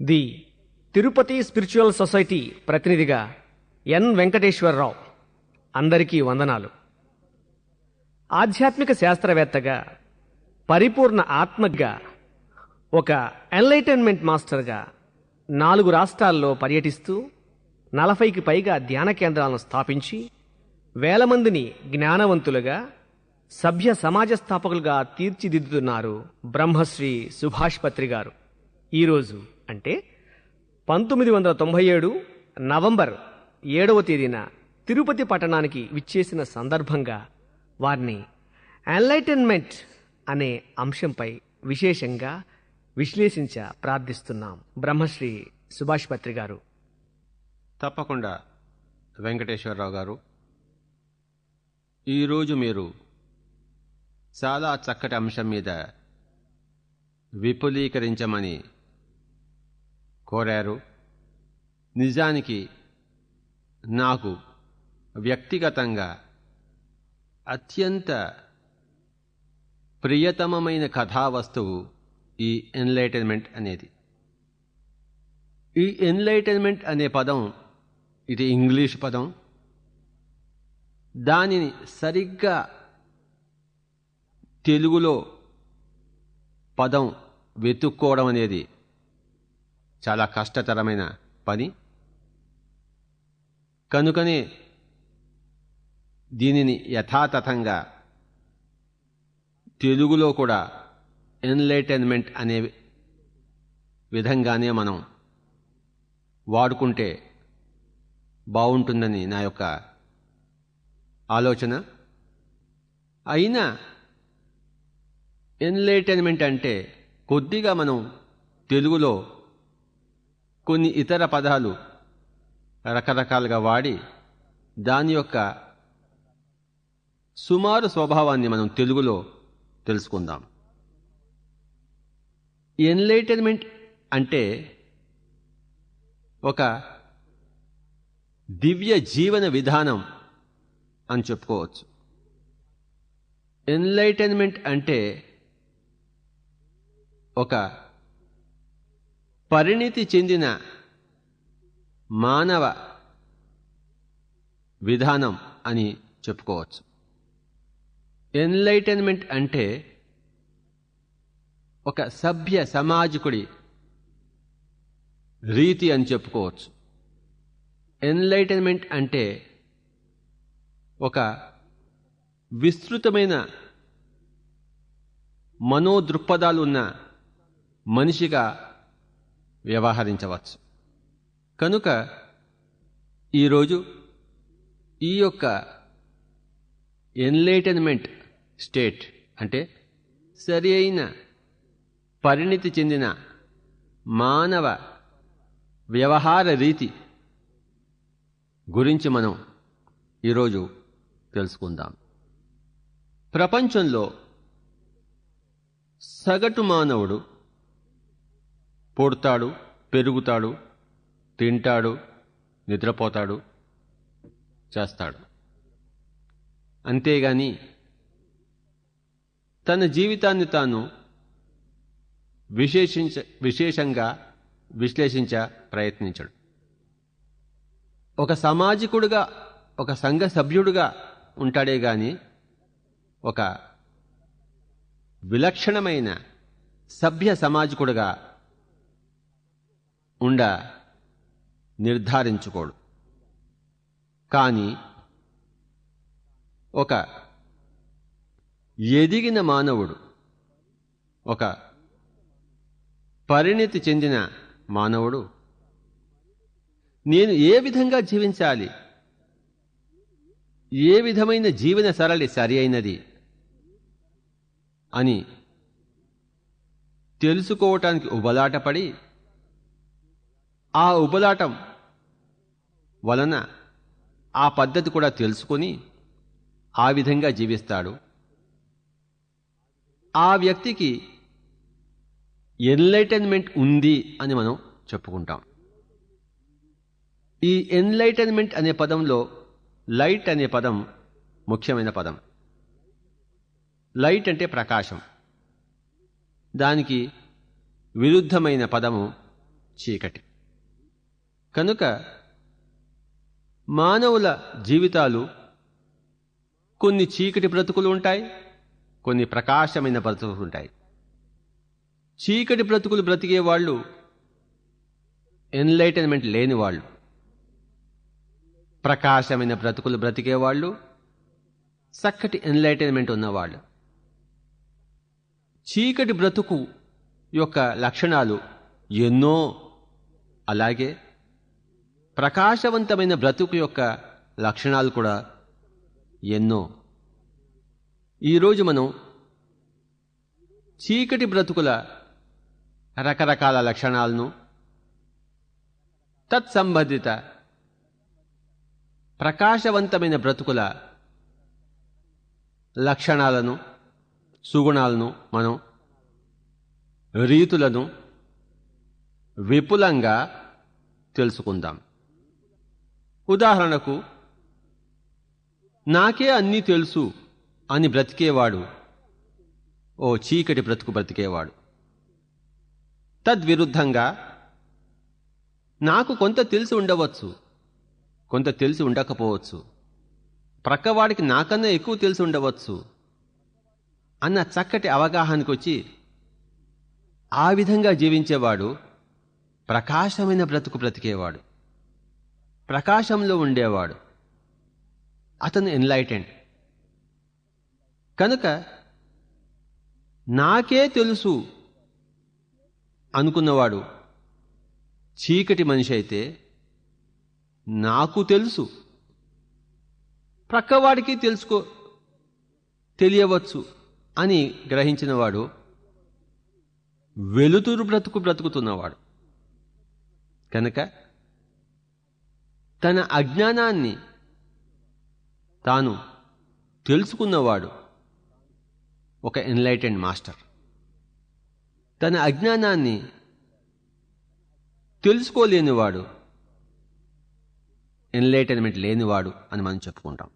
The Tirupati spiritual society ప్రతినిధిగా ఎన్ వెంకటేశ్వరరావు. అందరికీ వందనాలు. ఆధ్యాత్మిక శాస్త్రవేత్తగా పరిపూర్ణ ఆత్మగా ఒక ఎన్లైటన్మెంట్ మాస్టర్గా నాలుగు రాష్ట్రాల్లో పర్యటిస్తూ నలభైకి పైగా ధ్యాన కేంద్రాలను స్థాపించి వేల మందిని జ్ఞానవంతులుగా సభ్య సమాజ స్థాపకులుగా తీర్చిదిద్దుతున్నారు బ్రహ్మశ్రీ సుభాష్ పత్రి గారు ఈరోజు అంటే పంతొమ్మిది వందల తొంభై ఏడు నవంబర్ ఏడవ తేదీన తిరుపతి పట్టణానికి విచ్చేసిన సందర్భంగా వారిని ఎన్లైటన్మెంట్ అనే అంశంపై విశేషంగా విశ్లేషించ ప్రార్థిస్తున్నాం బ్రహ్మశ్రీ సుభాష్ పత్రి గారు. తప్పకుండా వెంకటేశ్వరరావు గారు. ఈరోజు మీరు చాలా చక్కటి అంశం మీద విపులీకరించమని కోరారు. నిజానికి నాకు వ్యక్తిగతంగా అత్యంత ప్రియతమమైన కథావస్తువు ఈ ఎన్లైటన్మెంట్ అనేది. ఈ ఎన్లైటన్మెంట్ అనే పదం ఇది ఇంగ్లీష్ పదం. దానిని సరిగ్గా తెలుగులో పదం వెతుక్కోవడం అనేది చాలా కష్టతరమైన పని. కనుకనే దీనిని యథాతథంగా తెలుగులో కూడా ఎన్లైటైన్మెంట్ అనే విధంగానే మనం వాడుకుంటే బాగుంటుందని నా యొక్క ఆలోచన. అయినా ఎన్లైటైన్మెంట్ అంటే కొద్దిగా మనం తెలుగులో కొన్ని ఇతర పదాలు రకరకాలుగా వాడి దాని యొక్క సుమారు స్వభావాన్ని మనం తెలుగులో తెలుసుకుందాం. ఎన్లైటన్మెంట్ అంటే ఒక దివ్య జీవన విధానం అని చెప్పుకోవచ్చు. ఎన్లైటన్మెంట్ అంటే ఒక పరిణితి చెందిన మానవ విధానం అని చెప్పుకోవచ్చు. ఎన్లైటన్మెంట్ అంటే ఒక సభ్య సమాజకుడి రీతి అని చెప్పుకోవచ్చు. ఎన్లైటన్మెంట్ అంటే ఒక విస్తృతమైన మనోదృక్పథాలు ఉన్న మనిషిగా వ్యవహరించవచ్చు. కనుక ఈరోజు ఈ యొక్క ఎన్లైటన్మెంట్ స్టేట్ అంటే సరి అయిన పరిణితి చెందిన మానవ వ్యవహార రీతి గురించి మనం ఈరోజు తెలుసుకుందాం. ప్రపంచంలో సగటు మానవుడు పుడతాడు పెరుగుతాడు తింటాడు నిద్రపోతాడు చేస్తాడు. అంతేగాని తన జీవితాన్ని తాను విశేషించ విశేషంగా విశ్లేషించ ప్రయత్నించడు. ఒక సామాజికుడుగా ఒక సంఘ సభ్యుడుగా ఉంటాడే గాని ఒక విలక్షణమైన సభ్య సమాజకుడుగా ఉండ నిర్ధారించుకోడు. కానీ ఒక ఎదిగిన మానవుడు ఒక పరిణితి చెందిన మానవుడు నేను ఏ విధంగా జీవించాలి? ఏ విధమైన జీవన సరళి సరి అయినది? అని తెలుసుకోవటానికి ఉబలాటపడి ఆ ఉబలాటం వలన ఆ పద్ధతి కూడా తెలుసుకొని ఆ విధంగా జీవిస్తాడు. ఆ వ్యక్తికి ఎన్లైటన్మెంట్ ఉంది అని మనం చెప్పుకుంటాం. ఈ ఎన్లైటన్మెంట్ అనే పదంలో లైట్ అనే పదం ముఖ్యమైన పదం. లైట్ అంటే ప్రకాశం. దానికి విరుద్ధమైన పదము చీకటి. కనుక మానవుల జీవితాలు కొన్ని చీకటి బ్రతుకులు ఉంటాయి కొన్ని ప్రకాశమైన బ్రతుకులు ఉంటాయి. చీకటి బ్రతుకులు బ్రతికే వాళ్ళు ఎన్లైటన్మెంట్ లేని వాళ్ళు ప్రకాశమైన బ్రతుకులు బ్రతికేవాళ్ళు చక్కటి ఎన్లైటన్మెంట్ ఉన్నవాళ్ళు చీకటి బ్రతుకు యొక్క లక్షణాలు ఎన్నో అలాగే ప్రకాశవంతమైన బ్రతుకు యొక్క లక్షణాలు కూడా ఎన్నో. ఈరోజు మనం చీకటి బ్రతుకుల రకరకాల లక్షణాలను తత్సంబంధిత ప్రకాశవంతమైన బ్రతుకుల లక్షణాలను సుగుణాలను మనం రీతులను విపులంగా తెలుసుకుందాం. ఉదాహరణకు నాకే అన్నీ తెలుసు అని బ్రతికేవాడు. ఓ చీకటి బ్రతుకు బ్రతికేవాడు. తద్విరుద్ధంగా నాకు కొంత తెలిసి ఉండవచ్చు. కొంత తెలిసి ఉండకపోవచ్చు. ప్రక్కవాడికి నాకన్నా ఎక్కువ తెలిసి ఉండవచ్చు. అన్న చక్కటి అవగాహనకు వచ్చి ఆ విధంగా జీవించేవాడు ప్రకాశమైన బ్రతుకు బ్రతికేవాడు. ప్రకాశంలో ఉండేవాడు. అతను ఎన్లైటెండ్ కనుక నాకే తెలుసు అనుకున్నవాడు. చీకటి మనిషి అయితే నాకు తెలుసు. ప్రక్కవాడికి తెలుసుకో తెలియవచ్చు అని గ్రహించినవాడు వెలుతురు బ్రతుకు బ్రతుకుతున్నవాడు. కనుక తన అజ్ఞానాన్ని తాను తెలుసుకున్నవాడు ఒక ఎన్లైటెండ్ మాస్టర్. తన అజ్ఞానాన్ని తెలుసుకోలేనివాడు ఎన్లైటన్మెంట్ లేనివాడు అని మనం చెప్పుకుంటాం.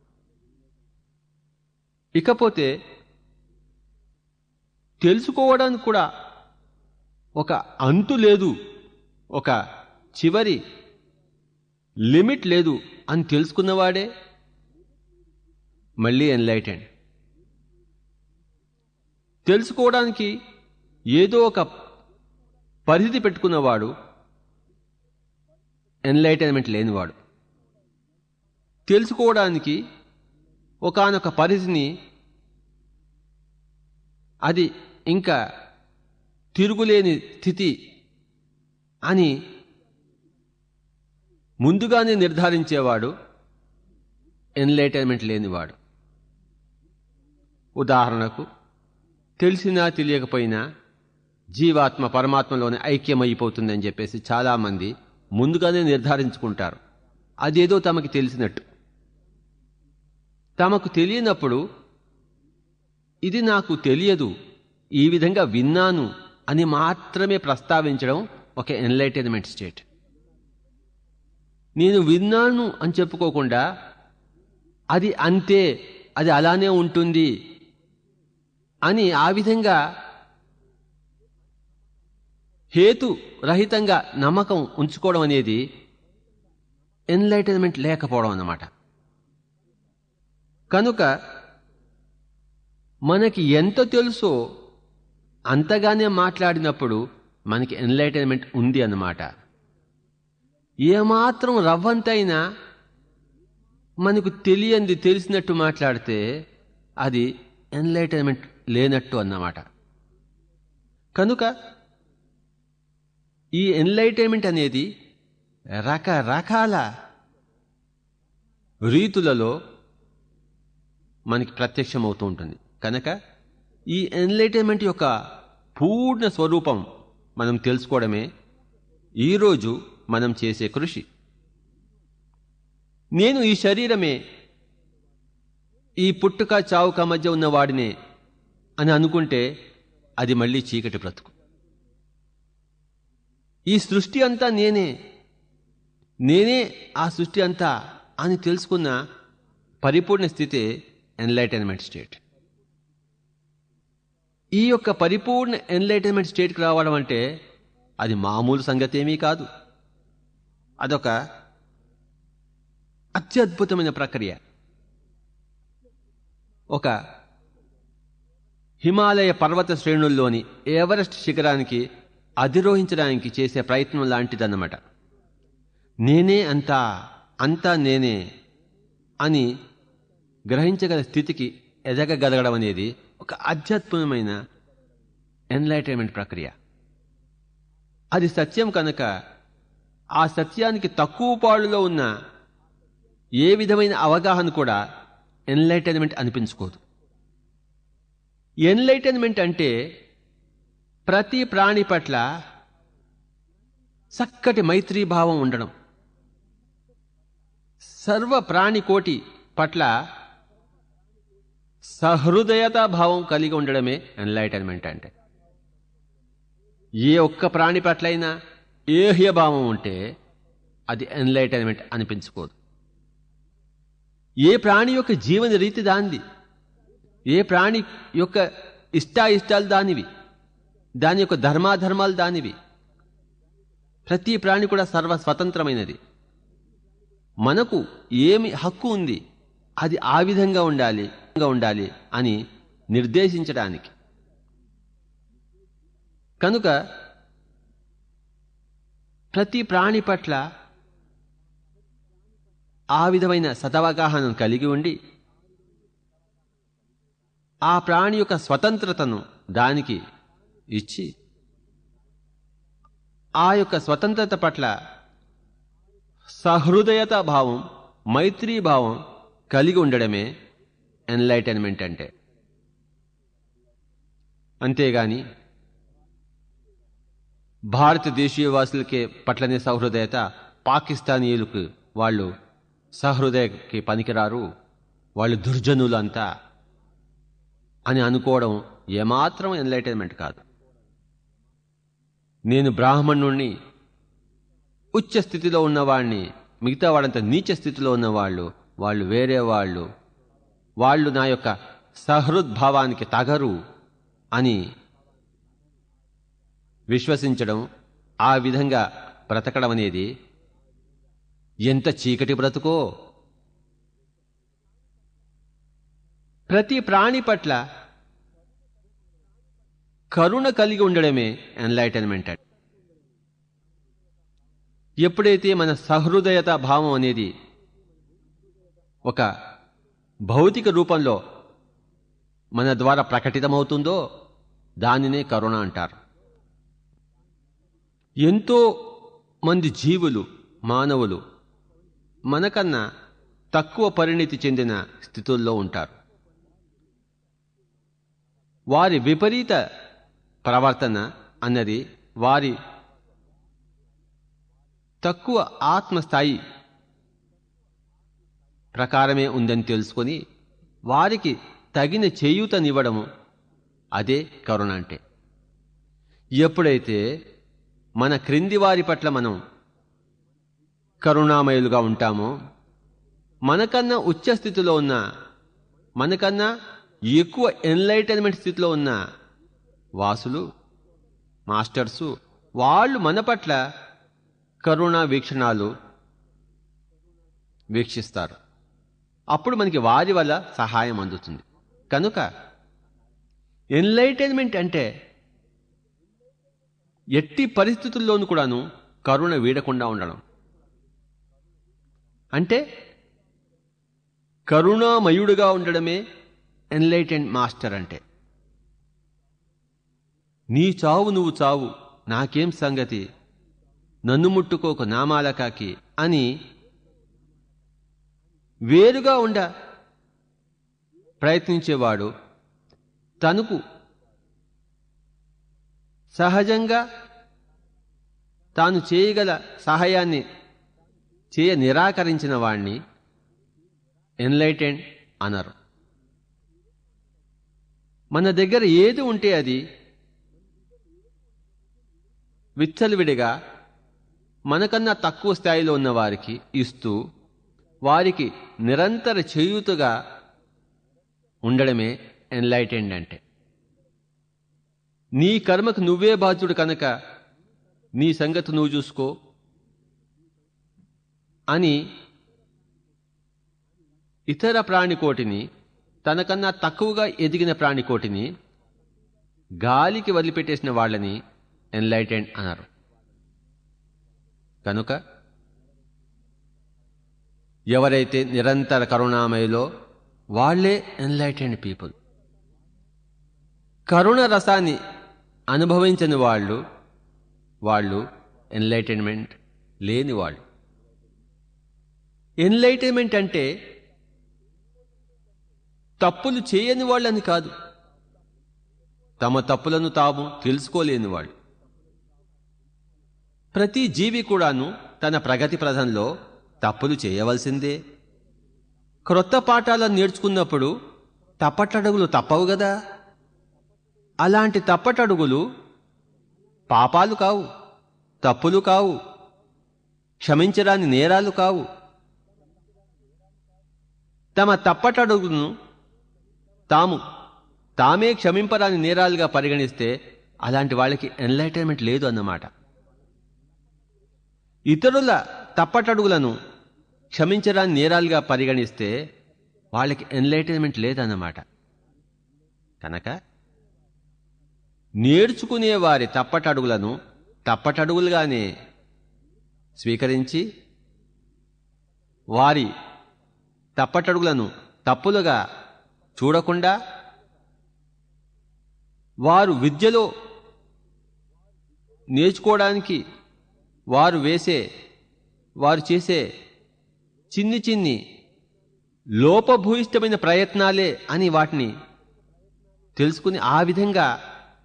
ఇకపోతే తెలుసుకోవడానికి కూడా ఒక అంతు లేదు ఒక చివరి లిమిట్ లేదు అని తెలుసుకున్నవాడే మళ్ళీ ఎన్లైటెండ్. తెలుసుకోవడానికి ఏదో ఒక పరిధి పెట్టుకున్నవాడు ఎన్లైటైన్మెంట్ లేనివాడు. తెలుసుకోవడానికి ఒకానొక పరిధిని అది ఇంకా తిరుగులేని స్థితి అని ముందుగానే నిర్ధారించేవాడు ఎన్లైటైన్మెంట్ లేనివాడు. ఉదాహరణకు తెలిసినా తెలియకపోయినా జీవాత్మ పరమాత్మలోనే ఐక్యమైపోతుందని చెప్పేసి చాలామంది ముందుగానే నిర్ధారించుకుంటారు. అదేదో తమకి తెలిసినట్టు. తమకు తెలియనప్పుడు ఇది నాకు తెలియదు ఈ విధంగా విన్నాను అని మాత్రమే ప్రస్తావించడం ఒక ఎన్లైటైన్మెంట్ స్టేట్ నేను విన్నాను అని చెప్పుకోకుండా అది అంతే అది అలానే ఉంటుంది అని ఆ విధంగా హేతు రహితంగా నమ్మకం ఉంచుకోవడం అనేది ఎన్లైటన్మెంట్ లేకపోవడం అన్నమాట. కనుక మనకి ఎంత తెలుసో అంతగానే మాట్లాడినప్పుడు మనకి ఎన్లైటన్మెంట్ ఉంది అన్నమాట. ఏమాత్రం రవ్వంతైనా మనకు తెలియంది తెలిసినట్టు మాట్లాడితే అది ఎన్లైటన్మెంట్ లేనట్టు అన్నమాట. కనుక ఈ ఎన్లైటైన్మెంట్ అనేది రకరకాల రీతులలో మనకి ప్రత్యక్షం అవుతూ ఉంటుంది. కనుక ఈ ఎన్లైటైన్మెంట్ యొక్క పూర్ణ స్వరూపం మనం తెలుసుకోవడమే. ఈరోజు మనం చేసే కృషి. నేను ఈ శరీరమే ఈ పుట్టుక చావుక మధ్య ఉన్న వాడినే అని అనుకుంటే అది మళ్ళీ చీకటి బ్రతుకు. ఈ సృష్టి అంతా నేనే నేనే ఆ సృష్టి అంతా అని తెలుసుకున్న పరిపూర్ణ స్థితి ఎన్లైటైన్మెంట్ స్టేట్. ఈ యొక్క పరిపూర్ణ ఎన్లైటైన్మెంట్ స్టేట్కి రావడం అంటే అది మామూలు సంగతేమీ కాదు. అదొక అత్యద్భుతమైన ప్రక్రియ. ఒక హిమాలయ పర్వత శ్రేణుల్లోని ఎవరెస్ట్ శిఖరానికి అధిరోహించడానికి చేసే ప్రయత్నం లాంటిదన్నమాట. నేనే అంతా అంతా నేనే అని గ్రహించగల స్థితికి ఎదగగలగడం అనేది ఒక అత్యద్భుతమైన ఎన్లైటైన్మెంట్ ప్రక్రియ. అది సత్యం కనుక ఆ సత్యానికి తక్కువ పాడులో ఉన్న ఏ విధమైన అవగాహన కూడా ఎన్లైటైన్మెంట్ అనిపించుకోదు. ఎన్లైటైన్మెంట్ అంటే ప్రతి ప్రాణి పట్ల చక్కటి మైత్రీభావం ఉండడం. సర్వ ప్రాణికోటి పట్ల సహృదయతా భావం కలిగి ఉండడమే ఎన్లైటైన్మెంట్ అంటే. ఏ ఒక్క ప్రాణి పట్లైనా ఏహ్యభావం ఉంటే అది ఎన్లైటైన్మెంట్ అనిపించుకోదు. ఏ ప్రాణి యొక్క జీవన రీతి దానిది? ఏ ప్రాణి యొక్క ఇష్టాయిష్టాలు దానివి? దాని యొక్క ధర్మాధర్మాలు దానివి? ప్రతి ప్రాణి కూడా సర్వ స్వతంత్రమైనది మనకు ఏమి హక్కు ఉంది అది ఆ విధంగా ఉండాలి ఉండాలి అని నిర్దేశించడానికి. కనుక ప్రతి ప్రాణి పట్ల ఆ విధమైన సతవగాహనను కలిగి ఉండి ఆ ప్రాణి యొక్క స్వతంత్రతను దానికి ఇచ్చి ఆ యొక్క స్వతంత్రత పట్ల సహృదయత భావం మైత్రీ భావం కలిగి ఉండడమే ఎన్లైటైన్మెంట్ అంటే. అంతేగాని భారత దేశీయవాసులకే పట్లనే సహృదయత పాకిస్తానీయులకు వాళ్ళు సహృదయకి పనికిరారు వాళ్ళు దుర్జనులు అంతా అని అనుకోవడం ఏమాత్రం ఎన్లైటైన్మెంట్ కాదు. నేను బ్రాహ్మణుణ్ణి ఉచ్చ స్థితిలో ఉన్నవాడిని మిగతా వాళ్ళంతా నీచ స్థితిలో ఉన్నవాళ్ళు వాళ్ళు వేరే వాళ్ళు వాళ్ళు నా యొక్క సహృద్భావానికి తగరు అని విశ్వసించడం ఆ విధంగా బ్రతకడం అనేది ఎంత చీకటి బ్రతుకో. ప్రతి ప్రాణి పట్ల కరుణ కలిగి ఉండడమే ఎన్లైటన్మెంట్ అంటే ఎప్పుడైతే మన సహృదయత భావం అనేది ఒక భౌతిక రూపంలో మన ద్వారా ప్రకటితమవుతుందో దానినే కరుణ అంటారు. ఎంతో మంది జీవులు మానవులు మనకన్నా తక్కువ పరిణితి చెందిన స్థితుల్లో ఉంటారు. వారి విపరీత ప్రవర్తన అన్నది వారి తక్కువ ఆత్మస్థాయి ప్రకారమే ఉందని తెలుసుకొని వారికి తగిన చేయూతనివ్వడము అదే కరుణ అంటే. ఎప్పుడైతే మన క్రింది వారి పట్ల మనం కరుణామయులుగా ఉంటామో? మనకన్నా ఉచ్చ స్థితిలో ఉన్న మనకన్నా ఎక్కువ ఎన్లైటన్మెంట్ స్థితిలో ఉన్న వాసులు మాస్టర్సు వాళ్ళు మన పట్ల కరుణా వీక్షణాలు వీక్షిస్తారు. అప్పుడు మనకి వారి వల్ల సహాయం అందుతుంది. కనుక ఎన్లైటైన్మెంట్ అంటే ఎట్టి పరిస్థితుల్లోనూ కూడాను కరుణ వీడకుండా ఉండడం. అంటే కరుణామయుడుగా ఉండడమే ఎన్లైటెండ్ మాస్టర్ అంటే. నీ చావు నువ్వు చావు నాకేం సంగతి? నన్ను ముట్టుకోక నామాలకాకి అని వేరుగా ఉండ ప్రయత్నించేవాడు తనకు సహజంగా తాను చేయగల సహాయాన్ని చేయ నిరాకరించిన వాణ్ణి ఎన్లైటెండ్ అనరు. మన దగ్గర ఏది ఉంటే అది విచ్చలవిడిగా మనకన్నా తక్కువ స్థాయిలో ఉన్న వారికి ఇస్తూ వారికి నిరంతర చేయూతగా ఉండడమే ఎన్లైటెండ్ అంటే. నీ కర్మకు నువ్వే బాధ్యుడు కనుక నీ సంగతి నువ్వు చూసుకో అని ఇతర ప్రాణికోటిని తనకన్నా తక్కువగా ఎదిగిన ప్రాణికోటిని గాలికి వదిలిపెట్టేసిన వాళ్ళని ఎన్లైటెండ్ అన్నారు కనుక ఎవరైతే నిరంతర కరుణామయలో వాళ్ళే ఎన్లైటెండ్ పీపుల్. కరుణ రసాన్ని అనుభవించని వాళ్ళు వాళ్ళు ఎన్లైటైన్మెంట్ లేని వాళ్ళు. ఎన్లైటైన్మెంట్ అంటే తప్పులు చేయని వాళ్ళని కాదు. తమ తప్పులను తాము తెలుసుకోలేని వాళ్ళు. ప్రతి జీవి కూడాను తన ప్రగతి ప్రధంలో తప్పులు చేయవలసిందే. క్రొత్త పాఠాలను నేర్చుకున్నప్పుడు తప్పటడుగులు తప్పవు కదా అలాంటి తప్పటడుగులు పాపాలు కావు తప్పులు కావు క్షమించరాని నేరాలు కావు. తమ తప్పటడుగును తాము తామే క్షమింపరాని నేరాలుగా పరిగణిస్తే అలాంటి వాళ్ళకి ఎన్లైటైన్మెంట్ లేదు అన్నమాట. ఇతరుల తప్పటడుగులను క్షమించరాని నేరాలుగా పరిగణిస్తే వాళ్ళకి ఎన్లైటైన్మెంట్ లేదన్నమాట. కనుక నేర్చుకునే వారి తప్పటడుగులను తప్పటడుగులుగానే స్వీకరించి వారి తప్పటడుగులను తప్పులుగా చూడకుండా వారు విద్యలో నేర్చుకోవడానికి వారు వేసే వారు చేసే చిన్ని చిన్ని లోపభూయిష్టమైన ప్రయత్నాలే అని వాటిని తెలుసుకుని ఆ విధంగా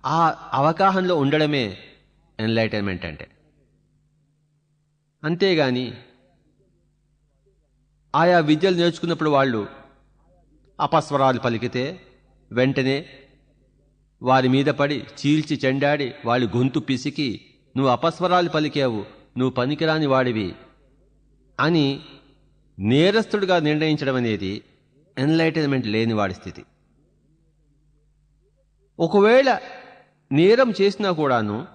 ఆ అవగాహనలో ఉండడమే ఎన్లైటైన్మెంట్ అంటే. అంతేగాని ఆయా విద్యలు నేర్చుకున్నప్పుడు వాళ్ళు అపస్వరాలు పలికితే వెంటనే వారి మీద పడి చీల్చి చెండాడి వాళ్ళ గొంతు పిసికి నువ్వు అపస్వరాలు పలికావు నువ్వు పనికిరాని వాడివి అని నేరస్తుడిగా నిర్ణయించడం అనేది ఎన్లైటైన్మెంట్ లేని వాడి స్థితి. ఒకవేళ నేరం చేసినా కూడాను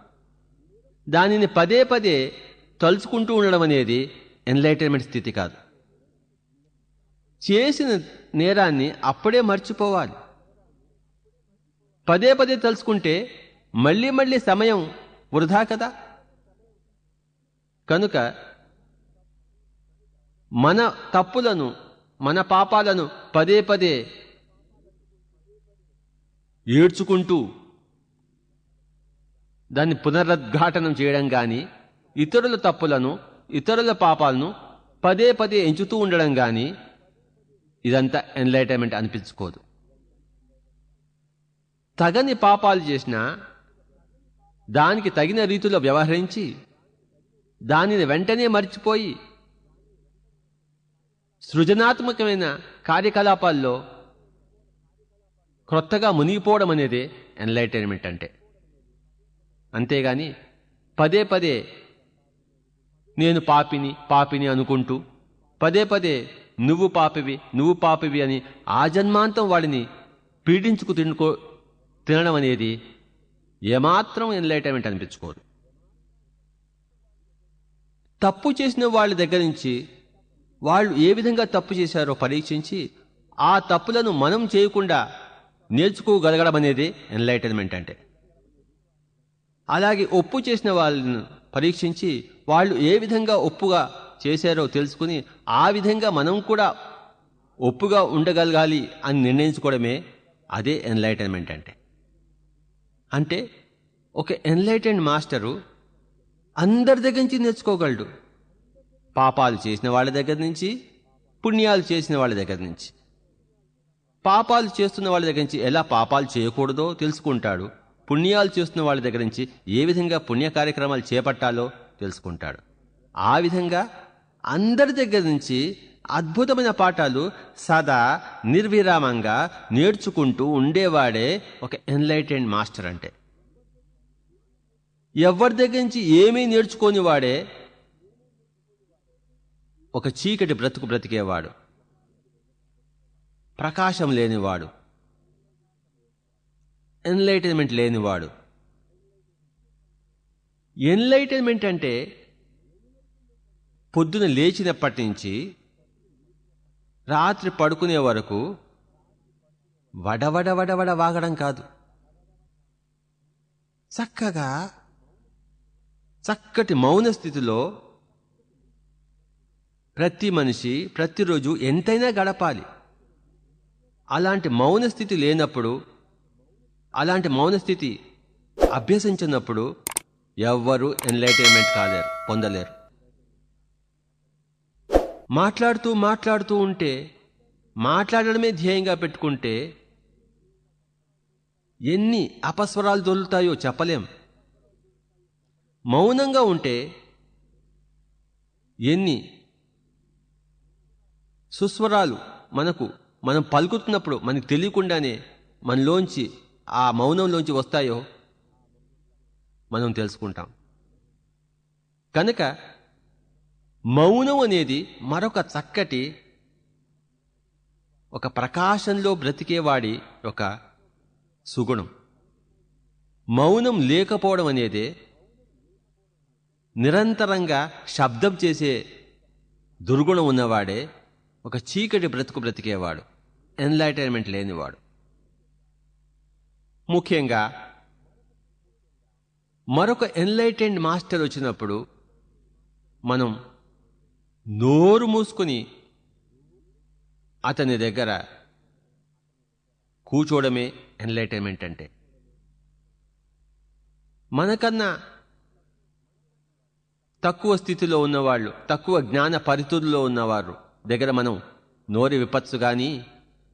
దానిని పదే పదే తలుచుకుంటూ ఉండడం అనేది ఎన్లైటైన్మెంట్ స్థితి కాదు. చేసిన నేరాన్ని అప్పుడే మర్చిపోవాలి. పదే పదే తలుచుకుంటే మళ్ళీ మళ్ళీ సమయం వృధా కదా? కనుక మన తప్పులను మన పాపాలను పదే పదే ఏడ్చుకుంటూ దాన్ని పునరుద్ఘాటనం చేయడం కానీ ఇతరుల తప్పులను ఇతరుల పాపాలను పదే పదే ఎంచుతూ ఉండడం కానీ ఇదంతా ఎన్లైటైన్మెంట్ అనిపించుకోదు. తగని పాపాలు చేసినా దానికి తగిన రీతిలో వ్యవహరించి దానిని వెంటనే మర్చిపోయి సృజనాత్మకమైన కార్యకలాపాల్లో క్రొత్తగా మునిగిపోవడం అనేది ఎన్లైటైన్మెంట్ అంటే. అంతేగాని పదే పదే నేను పాపిని పాపిని అనుకుంటూ పదే పదే నువ్వు పాపివి నువ్వు పాపివి అని ఆ జన్మాంతం వాడిని పీడించుకు తినుకో తినడం అనేది ఏమాత్రం ఎన్లైటైన్మెంట్ అనిపించుకోదు. తప్పు చేసిన వాళ్ళ దగ్గర నుంచి వాళ్ళు ఏ విధంగా తప్పు చేశారో పరీక్షించి ఆ తప్పులను మనం చేయకుండా నేర్చుకోగలగడం అనేది ఎన్లైటైన్మెంట్ అంటే. అలాగే ఒప్పు చేసిన వాళ్ళను పరీక్షించి వాళ్ళు ఏ విధంగా ఒప్పుగా చేశారో తెలుసుకుని ఆ విధంగా మనం కూడా ఒప్పుగా ఉండగలగాలి అని నిర్ణయించుకోవడమే అదే ఎన్లైటన్మెంట్ అంటే. అంటే ఒక ఎన్లైటెండ్ మాస్టరు అందరి దగ్గర నుంచి నేర్చుకోగలడు. పాపాలు చేసిన వాళ్ళ దగ్గర నుంచి పుణ్యాలు చేసిన వాళ్ళ దగ్గర నుంచి. పాపాలు చేస్తున్న వాళ్ళ దగ్గర నుంచి ఎలా పాపాలు చేయకూడదో తెలుసుకుంటాడు. పుణ్యాలు చేస్తున్న వాళ్ళ దగ్గర నుంచి ఏ విధంగా పుణ్య కార్యక్రమాలు చేపట్టాలో తెలుసుకుంటాడు. ఆ విధంగా అందరి దగ్గర నుంచి అద్భుతమైన పాఠాలు సదా నిర్విరామంగా నేర్చుకుంటూ ఉండేవాడే ఒక ఎన్లైటెండ్ మాస్టర్ అంటే. ఎవరి దగ్గర నుంచి ఏమీ నేర్చుకోని వాడే ఒక చీకటి బ్రతుకు బ్రతికేవాడు. ప్రకాశం లేనివాడు. ఎన్లైటన్మెంట్ లేనివాడు. ఎన్లైటన్మెంట్ అంటే పొద్దున లేచినప్పటి నుంచి రాత్రి పడుకునే వరకు వడవడ వడవడ వాగడం కాదు. చక్కగా చక్కటి మౌన స్థితిలో ప్రతి మనిషి ప్రతిరోజు ఎంతైనా గడపాలి. అలాంటి మౌన స్థితి లేనప్పుడు అలాంటి మౌన స్థితి అభ్యసించినప్పుడు ఎవ్వరూ ఎన్లైటైన్మెంట్ కాలేరు పొందలేరు. మాట్లాడుతూ మాట్లాడుతూ ఉంటే మాట్లాడడమే ధ్యేయంగా పెట్టుకుంటే ఎన్ని అపస్వరాలు దొరుకుతాయో చెప్పలేం. మౌనంగా ఉంటే ఎన్ని సుస్వరాలు మనకు మనం పలుకుతున్నప్పుడు మనకు తెలియకుండానే మనలోంచి ఆ మౌనంలోంచి వస్తాయో మనం తెలుసుకుంటాం. కనుక మౌనం అనేది మరొక చక్కటి ఒక ప్రకాశంలో బ్రతికేవాడి ఒక సుగుణం. మౌనం లేకపోవడం అనేదే నిరంతరంగా శబ్దం చేసే దుర్గుణం ఉన్నవాడే ఒక చీకటి బ్రతుకు బ్రతికేవాడు. ఎన్లైటైన్మెంట్ లేనివాడు. ముఖ్యంగా మరొక ఎన్లైటెండ్ మాస్టర్ వచ్చినప్పుడు మనం నోరు మూసుకుని అతని దగ్గర కూర్చోవడమే ఎన్లైటైన్మెంట్ అంటే. మనకన్నా తక్కువ స్థితిలో ఉన్నవాళ్ళు తక్కువ జ్ఞాన పరితుల్లో ఉన్నవారు దగ్గర మనం నోరి విపత్సు కానీ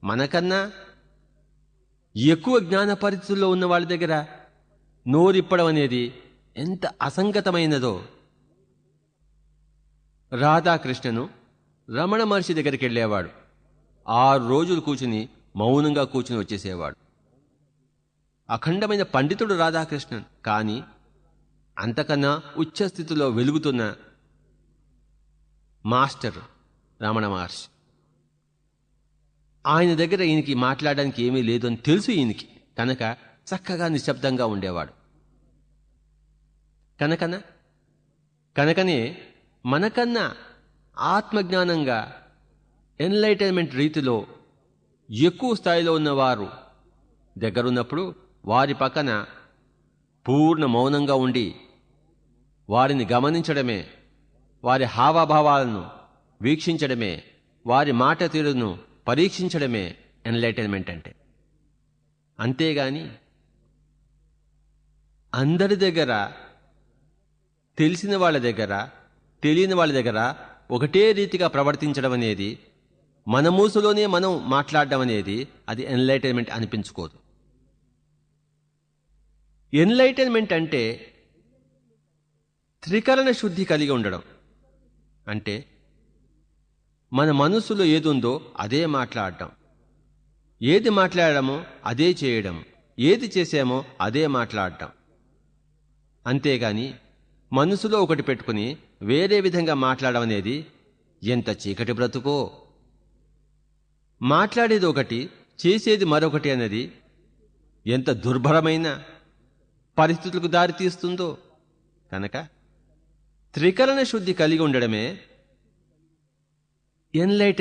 మనకన్నా ఎక్కువ జ్ఞాన పరిస్థితుల్లో ఉన్న వాళ్ళ దగ్గర నోరిప్పడం అనేది ఎంత అసంగతమైనదో. రాధాకృష్ణను రమణ మహర్షి దగ్గరికి వెళ్ళేవాడు. ఆరు రోజులు కూర్చుని మౌనంగా కూర్చుని వచ్చేసేవాడు. అఖండమైన పండితుడు రాధాకృష్ణన్ కానీ అంతకన్నా ఉచ్చస్థితిలో వెలుగుతున్న మాస్టర్ రమణ మహర్షి. ఆయన దగ్గర ఈయనకి మాట్లాడడానికి ఏమీ లేదు అని తెలుసు ఈయనకి. కనుక చక్కగా నిశ్శబ్దంగా ఉండేవాడు. కనుకన? కనుకనే మనకన్నా ఆత్మజ్ఞానంగా ఎన్లైటైన్మెంట్ రీతిలో ఎక్కువ స్థాయిలో ఉన్నవారు దగ్గరున్నప్పుడు వారి పక్కన పూర్ణ మౌనంగా ఉండి వారిని గమనించడమే వారి హావభావాలను వీక్షించడమే వారి మాట తీరును పరీక్షించడమే ఎన్లైటైన్మెంట్ అంటే. అంతేగాని అందరి దగ్గర తెలిసిన వాళ్ళ దగ్గర తెలియని వాళ్ళ దగ్గర ఒకటే రీతిగా ప్రవర్తించడం అనేది మన మూసులోనే మనం మాట్లాడడం అనేది అది ఎన్లైటైన్మెంట్ అనిపించుకోదు. ఎన్లైటైన్మెంట్ అంటే త్రికరణ శుద్ధి కలిగి ఉండడం. అంటే మన మనసులో ఏదుందో అదే మాట్లాడటం. ఏది మాట్లాడమో అదే చేయడం. ఏది చేసామో అదే మాట్లాడటం. అంతేగాని మనసులో ఒకటి పెట్టుకుని వేరే విధంగా మాట్లాడడం అనేది ఎంత చీకటి బ్రతుకో. మాట్లాడేది ఒకటి చేసేది మరొకటి అనేది ఎంత దుర్భరమైన పరిస్థితులకు దారితీస్తుందో. కనుక త్రికరణ శుద్ధి కలిగి ఉండడమే enlightenment